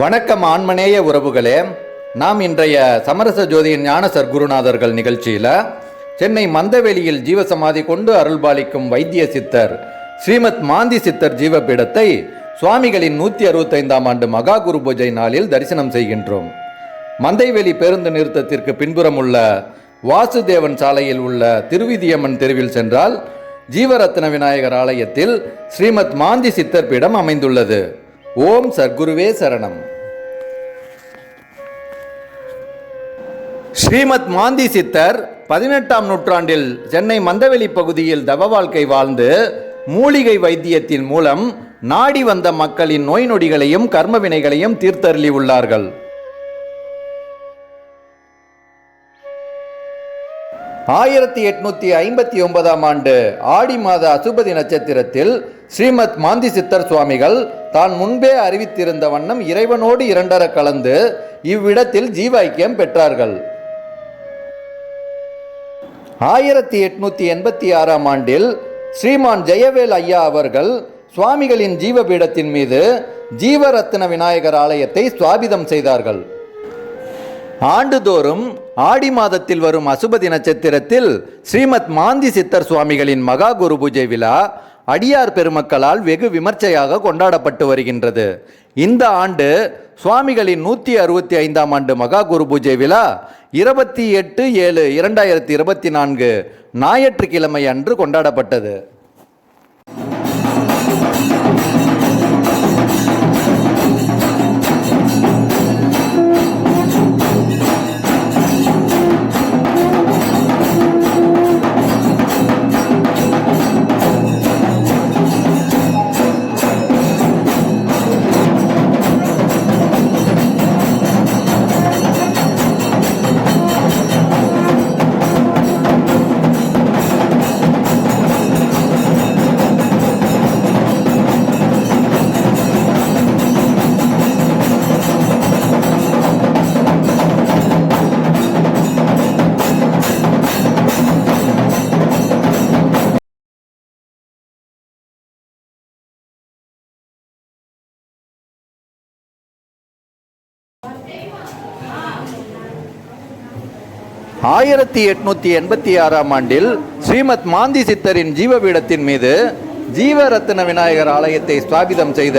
வணக்கம் ஆன்மநேய உறவுகளே. நாம் இன்றைய சமரச ஜோதியின் ஞான சர்க்குருநாதர்கள் நிகழ்ச்சியில் சென்னை மந்தவெளியில் ஜீவசமாதி கொண்டு அருள்பாலிக்கும் வைத்திய சித்தர் ஸ்ரீமத் மாந்தி சித்தர் ஜீவபீடத்தை சுவாமிகளின் நூற்றி அறுபத்தைந்தாம் ஆண்டு மகா குரு பூஜை நாளில் தரிசனம் செய்கின்றோம். மந்தைவெளி பேருந்து நிறுத்தத்திற்கு பின்புறம் உள்ள வாசுதேவன் சாலையில் உள்ள திருவிதியம்மன் தெருவில் சென்றால் ஜீவரத்ன விநாயகர் ஆலயத்தில் ஸ்ரீமத் மாந்தி சித்தர் பீடம் அமைந்துள்ளது. ஓம் சர்க்குருவே சரணம். ஸ்ரீமத் மாந்தி சித்தர் பதினெட்டாம் நூற்றாண்டில் சென்னை மந்தவெளி பகுதியில் தவ வாழ்க்கை வாழ்ந்து மூலிகை வைத்தியத்தின் மூலம் நாடி வந்த மக்களின் நோய் நொடிகளையும் கர்ம வினைகளையும் தீர்த்தருளி உள்ளார்கள். ஆயிரத்தி எட்நூத்தி ஐம்பத்தி ஒன்பதாம் ஆண்டு ஆடி மாத அசுபதி நட்சத்திரத்தில் ஸ்ரீமத் மாந்தி சித்தர் சுவாமிகள் தான் முன்பே அறிவித்திருந்த வண்ணம் இறைவனோடு இரண்டர கலந்து இவ்விடத்தில் ஜீவாக்கியம் பெற்றார்கள். ஆயிரத்தி எட்நூத்தி எண்பத்தி ஆறாம் ஆண்டில் ஸ்ரீமான் ஜெயவேல் ஐயா அவர்கள் சுவாமிகளின் ஜீவபீடத்தின் மீது ஜீவரத்ன விநாயகர் ஆலயத்தை ஸ்தாபிதம் செய்தார்கள். ஆண்டுதோறும் ஆடி மாதத்தில் வரும் அசுபதி நட்சத்திரத்தில் ஸ்ரீமத் மாந்தி சித்தர் சுவாமிகளின் மகா குரு பூஜை விழா அடியார் பெருமக்களால் வெகு விமர்சையாக கொண்டாடப்பட்டு வருகின்றது. இந்த ஆண்டு சுவாமிகளின் நூற்றி அறுபத்தி ஐந்தாம் ஆண்டு மகா குரு பூஜை விழா இருபத்தி எட்டு ஏழு இரண்டாயிரத்தி இருபத்தி நான்கு ஞாயிற்றுக்கிழமை அன்று கொண்டாடப்பட்டது. ஆயிரத்தி எட்நூத்தி எண்பத்தி ஆறாம் ஆண்டில் ஸ்ரீமத் மாந்தி சித்தரின் ஜீவபீடத்தின் மீது ஜீவரத்ன விநாயகர் ஆலயத்தை ஸ்தாபிதம் செய்த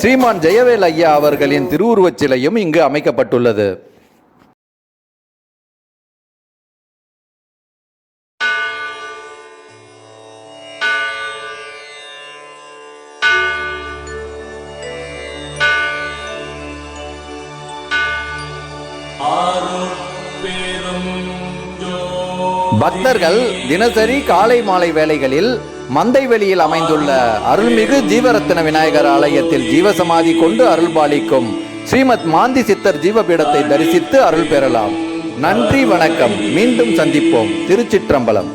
ஸ்ரீமான் ஜெயவேல் ஐயா அவர்களின் திருவுருவச் சிலையும் இங்கு அமைக்கப்பட்டுள்ளது. பக்தர்கள் தினசரி காலை மாலை வேளைகளில் மந்தைவெளியில் அமைந்துள்ள அருள்மிகு ஜீவரத்ன விநாயகர் ஆலயத்தில் ஜீவசமாதி கொண்டு அருள்பாலிக்கும் ஸ்ரீமத் மாந்தி சித்தர் ஜீவபீடத்தை தரிசித்து அருள் பெறலாம். நன்றி வணக்கம். மீண்டும் சந்திப்போம். திருச்சிற்றம்பலம்.